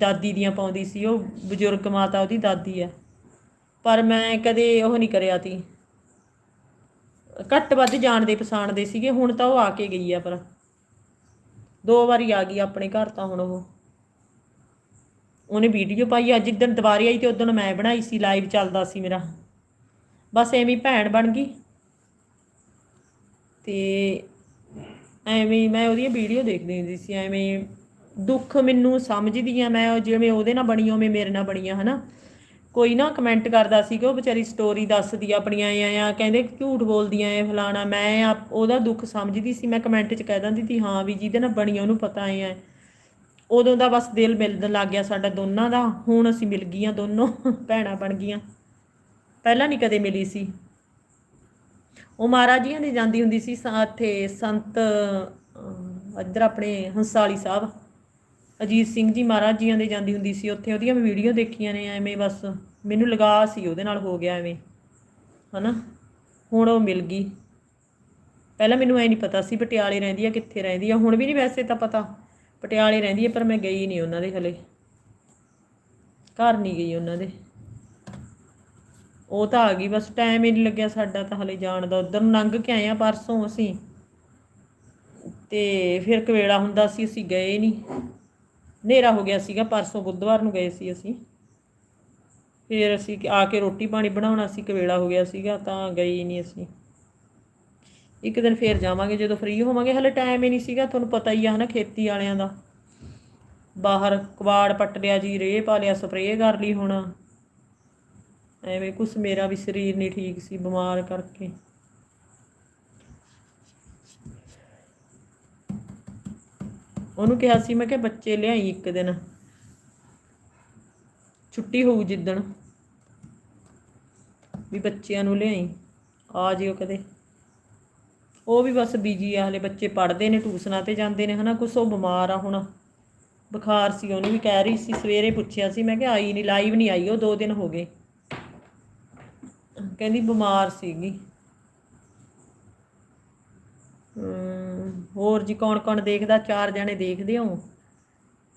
ਦਾਦੀ ਦੀਆਂ ਪਾਉਂਦੀ ਸੀ, ਉਹ ਬਜ਼ੁਰਗ ਮਾਤਾ ਉਹਦੀ ਦਾਦੀ ਹੈ ਪਰ ਮੈਂ ਕਦੇ ਉਹ ਨਹੀਂ ਕਰਿਆ ਤੀ। ਘੱਟ ਵੱਧ ਜਾਣਦੇ ਪਛਾਣਦੇ ਸੀਗੇ, ਹੁਣ ਤਾਂ ਉਹ ਆ ਕੇ ਗਈ ਆ ਪਰ। ਦੋ ਵਾਰੀ ਆ ਗਈ ਆਪਣੇ ਘਰ ਤਾਂ ਹੁਣ ਉਹ। ਉਹਨੇ ਵੀਡੀਓ ਪਾਈ, ਅੱਜ ਜਿੱਦਣ ਦੁਬਾਰੇ ਆਈ ਤੇ ਉਦੋਂ ਮੈਂ ਬਣਾਈ ਸੀ ਲਾਈਵ ਚੱਲਦਾ ਸੀ ਮੇਰਾ। ਬਸ ਐਵੇਂ ਭੈਣ ਬਣ ਗਈ। ਤੇ ਐਵੇਂ ਮੈਂ ਉਹਦੀਆਂ ਵੀਡੀਓ ਦੇਖਦੀ ਹੁੰਦੀ ਸੀ, ਐਵੇਂ ਦੁੱਖ ਮੈਨੂੰ ਸਮਝਦੀ ਆ ਮੈਂ ਜਿਵੇਂ ਉਹਦੇ ਨਾਲ ਬਣੀ ਉਵੇਂ ਮੇਰੇ ਨਾਲ ਬਣੀ ਆ ਹਨਾ? ਕੋਈ ਨਾ ਕਮੈਂਟ ਕਰਦਾ ਸੀ ਕਿ ਉਹ ਵਿਚਾਰੀ ਸਟੋਰੀ ਦੱਸਦੀ ਆ ਆਪਣੀਆਂ ਐ ਆ ਕਹਿੰਦੇ ਝੂਠ ਬੋਲਦੀਆਂ ਐ ਫਲਾਣਾ ਮੈਂ ਉਹਦਾ ਦੁੱਖ ਸਮਝਦੀ ਸੀ ਮੈਂ ਕਮੈਂਟ 'ਚ ਕਹਿ ਦਿੰਦੀ ਸੀ ਹਾਂ ਵੀ ਜਿਹਦੇ ਨਾਲ ਬਣੀਆਂ ਉਹਨੂੰ ਪਤਾ ਐ ਉਦੋਂ ਦਾ ਬਸ ਦਿਲ ਮਿਲਣ ਲੱਗ ਗਿਆ ਸਾਡਾ ਦੋਨਾਂ ਦਾ ਹੁਣ ਅਸੀਂ ਮਿਲ ਗਈਆਂ ਦੋਨੋਂ ਭੈਣਾਂ ਬਣ ਗਈਆਂ। ਪਹਿਲਾਂ ਨਹੀਂ ਕਦੇ ਮਿਲੀ ਸੀ। ਉਹ ਮਹਾਰਾਜੀਆਂ ਦੇ ਜਾਂਦੀ ਹੁੰਦੀ ਸੀ ਇੱਥੇ ਸੰਤ ਅਹ, ਇੱਧਰ ਆਪਣੇ ਹੰਸਾਲੀ ਸਾਹਿਬ। ਅਜੀਤ ਸਿੰਘ ਜੀ ਮਹਾਰਾਜ ਜੀਆਂ ਦੇ ਜਾਂਦੀ ਹੁੰਦੀ ਸੀ ਉੱਥੇ, ਉਹਦੀਆਂ ਮੈਂ ਵੀਡੀਓ ਦੇਖੀਆਂ ਨੇ ਐਵੇਂ ਬਸ, ਮੈਨੂੰ ਲਗਾ ਸੀ ਉਹਦੇ ਨਾਲ ਹੋ ਗਿਆ ਐਵੇਂ, ਹਨਾ? ਹੁਣ ਉਹ ਮਿਲ ਗਈ। ਪਹਿਲਾਂ ਮੈਨੂੰ ਐ ਨਹੀਂ ਪਤਾ ਸੀ ਪਟਿਆਲੇ ਰਹਿੰਦੀ ਆ, ਕਿੱਥੇ ਰਹਿੰਦੀ ਆ, ਹੁਣ ਵੀ ਨਹੀਂ ਵੈਸੇ ਤਾਂ ਪਤਾ, ਪਟਿਆਲੇ ਰਹਿੰਦੀ ਆ, ਪਰ ਮੈਂ ਗਈ ਨਹੀਂ ਉਹਨਾਂ ਦੇ ਹਲੇ। ਘਰ ਨਹੀਂ ਗਈ ਉਹਨਾਂ ਦੇ। ਉਹ ਤਾਂ ਆ ਗਈ, ਬਸ ਟਾਈਮ ਹੀ ਨਹੀਂ ਲੱਗਿਆ ਸਾਡਾ ਤਾਂ ਹਲੇ ਜਾਣ ਦਾ। ਉਧਰ ਲੰਘ ਕੇ ਆਏ ਆ ਪਰਸੋਂ ਅਸੀਂ। ਤੇ ਫਿਰ ਕਵੇਲਾ ਹੁੰਦਾ ਸੀ, ਅਸੀਂ ਗਏ ਨਹੀਂ ਹਨੇਰਾ ਹੋ ਗਿਆ ਸੀਗਾ, ਪਰਸੋਂ ਬੁੱਧਵਾਰ ਨੂੰ ਗਏ ਸੀ ਅਸੀਂ। ਫਿਰ ਅਸੀਂ ਆ ਕੇ ਰੋਟੀ ਪਾਣੀ ਬਣਾਉਣਾ ਸੀ, ਕਵੇਲਾ ਹੋ ਗਿਆ ਸੀਗਾ, ਤਾਂ ਗਈ ਨਹੀਂ ਅਸੀਂ। ਇੱਕ ਦਿਨ ਫੇਰ ਜਾਵਾਂਗੇ, ਜਦੋਂ ਫ੍ਰੀ ਹੋਵਾਂਗੇ, ਹਲੇ ਟਾਈਮ ਹੀ ਨਹੀਂ ਸੀਗਾ, ਤੁਹਾਨੂੰ ਪਤਾ ਹੀ ਆ ਹਨਾ, ਖੇਤੀ ਵਾਲਿਆਂ ਦਾ। ਬਾਹਰ ਕਬਾੜ ਪੱਟ ਲਿਆ ਜੀ, ਰੇਹ ਪਾ ਲਿਆ ਸਪਰੇਅ ਕਰ ਲਈ ਹੁਣ। ਐਵੇਂ ਕੁਛ ਮੇਰਾ ਵੀ ਸਰੀਰ ਨਹੀਂ ਠੀਕ ਸੀ, ਬਿਮਾਰ ਕਰਕੇ। ਉਹਨੂੰ ਕਿਹਾ ਸੀ ਮੈਂ ਕਿ ਬੱਚੇ ਲਿਆਈ ਇੱਕ ਦਿਨ। ਛੁੱਟੀ ਹੋਊ ਜਿੱਦਣ। ਵੀ ਬੱਚਿਆਂ ਨੂੰ ਲਿਆਈ ਆ ਜਿਓ ਕਦੇ। ਉਹ ਵੀ ਬਸ ਬੀਜੀ ਆ ਹਲੇ ਬੱਚੇ ਪੜਦੇ ਨੇ ਟੂਸਨਾ ਤੇ ਜਾਂਦੇ ਨੇ ਹਨਾ ਕੁਛ ਉਹ ਬਿਮਾਰ ਆ ਹੁਣ। ਬੁਖਾਰ ਸੀ ਉਹਨੂੰ ਵੀ ਕਹਿ ਰਹੀ ਸੀ ਸਵੇਰੇ ਪੁੱਛਿਆ ਸੀ ਮੈਂ ਕਿ ਆਈ ਨਹੀਂ ਲਾਈਵ ਨਹੀਂ ਆਈ ਉਹ ਦੋ ਦਿਨ ਹੋ ਗਏ। ਕਹਿੰਦੀ ਬਿਮਾਰ ਸੀਗੀ। ਹਮ, ਹੋਰ ਜੀ ਕੌਣ ਕੌਣ ਦੇਖਦਾ? ਚਾਰ ਜਣੇ ਦੇਖਦੇ ਹੋ।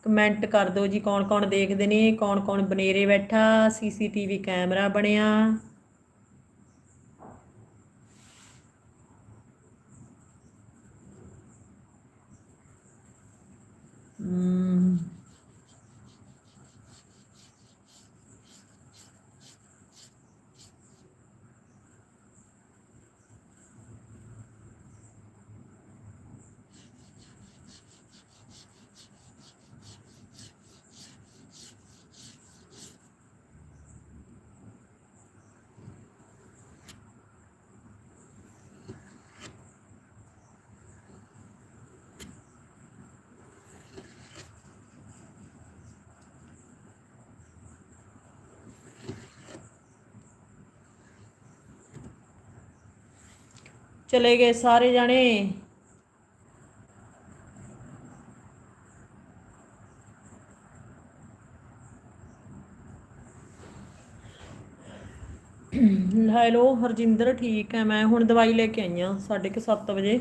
ਕਮੈਂਟ ਕਰ ਦਿਓ ਜੀ ਕੌਣ ਕੌਣ ਦੇਖਦੇ ਨੇ, ਕੌਣ ਕੌਣ ਬਨੇਰੇ ਬੈਠਾ, ਸੀਸੀਟੀਵੀ ਕੈਮਰਾ ਬਣਿਆ। ਚਲੇ ਗਏ ਸਾਰੇ ਜਾਣੇ। ਹੈਲੋ, ਹਰਜਿੰਦਰ, ਠੀਕ ਹੈ, ਮੈਂ ਹੁਣ ਦਵਾਈ ਲੈ ਕੇ ਆਈ ਹਾਂ 7:30 ਵਜੇ।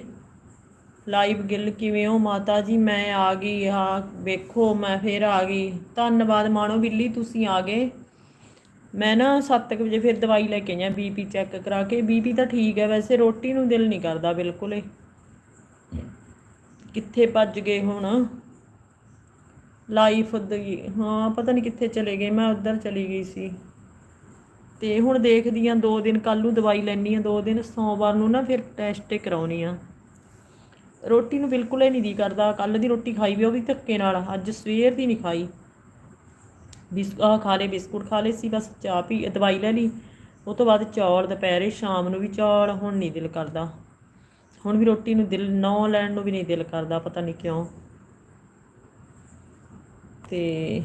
ਲਾਈਵ ਗਿੱਲ, ਕਿਵੇਂ ਹੋ ਮਾਤਾ ਜੀ? ਮੈਂ ਆ ਗਈ ਆ ਵੇਖੋ, ਮੈਂ ਫੇਰ ਆ ਗਈ। ਧੰਨਵਾਦ, ਮਾਣੋ ਬਿੱਲੀ, ਤੁਸੀਂ ਆ ਗਏ। ਮੈਂ ਨਾ 7 ਵਜੇ ਫਿਰ ਦਵਾਈ ਲੈ ਕੇ ਆਈ ਆ ਬੀਪੀ ਚੈੱਕ ਕਰਾ ਕੇ। ਬੀਪੀ ਤਾਂ ਠੀਕ ਹੈ ਵੈਸੇ, ਰੋਟੀ ਨੂੰ ਦਿਲ ਨਹੀਂ ਕਰਦਾ ਬਿਲਕੁਲ ਹੀ ਕਿੱਥੇ ਭੱਜ ਗਏ ਹੁਣ? ਲਾਈਫ ਹਾਂ, ਪਤਾ ਨਹੀਂ ਕਿੱਥੇ ਚਲੇ ਗਏ, ਮੈਂ ਉੱਧਰ ਚਲੀ ਗਈ ਸੀ। ਤੇ ਹੁਣ ਦੇਖਦੀ ਆ ਦੋ ਦਿਨ ਕੱਲ ਨੂੰ ਦਵਾਈ ਲੈਣੀ ਆ ਦੋ ਦਿਨ ਸੋਮਵਾਰ ਨੂੰ ਨਾ ਫਿਰ ਟੈਸਟ ਕਰਾਉਣੀ ਆ। ਰੋਟੀ ਨੂੰ ਬਿਲਕੁਲ ਹੀ ਨਹੀਂ ਦੀ ਕਰਦਾ ਕੱਲ ਦੀ ਰੋਟੀ ਖਾਈ ਵੀ ਉਹ ਵੀ ਧੱਕੇ ਨਾਲ, ਅੱਜ ਸਵੇਰ ਦੀ ਨਹੀਂ ਖਾਈ। ਬਿਸ ਆਹ ਖਾ ਲਏ, ਬਿਸਕੁਟ ਖਾ ਲਏ ਸੀ, ਬਸ ਚਾਹ ਪੀ, ਦਵਾਈ ਲੈ ਲਈ। ਉਹ ਤੋਂ ਬਾਅਦ ਚੌਲ ਦੁਪਹਿਰੇ, ਸ਼ਾਮ ਨੂੰ ਵੀ ਚੌਲ, ਹੁਣ ਨਹੀਂ ਦਿਲ ਕਰਦਾ। ਹੁਣ ਵੀ ਰੋਟੀ ਨੂੰ ਦਿਲ, ਨੌ ਲੈਣ ਨੂੰ ਵੀ ਨਹੀਂ ਦਿਲ ਕਰਦਾ, ਪਤਾ ਨਹੀਂ ਕਿਉਂ। ਤੇ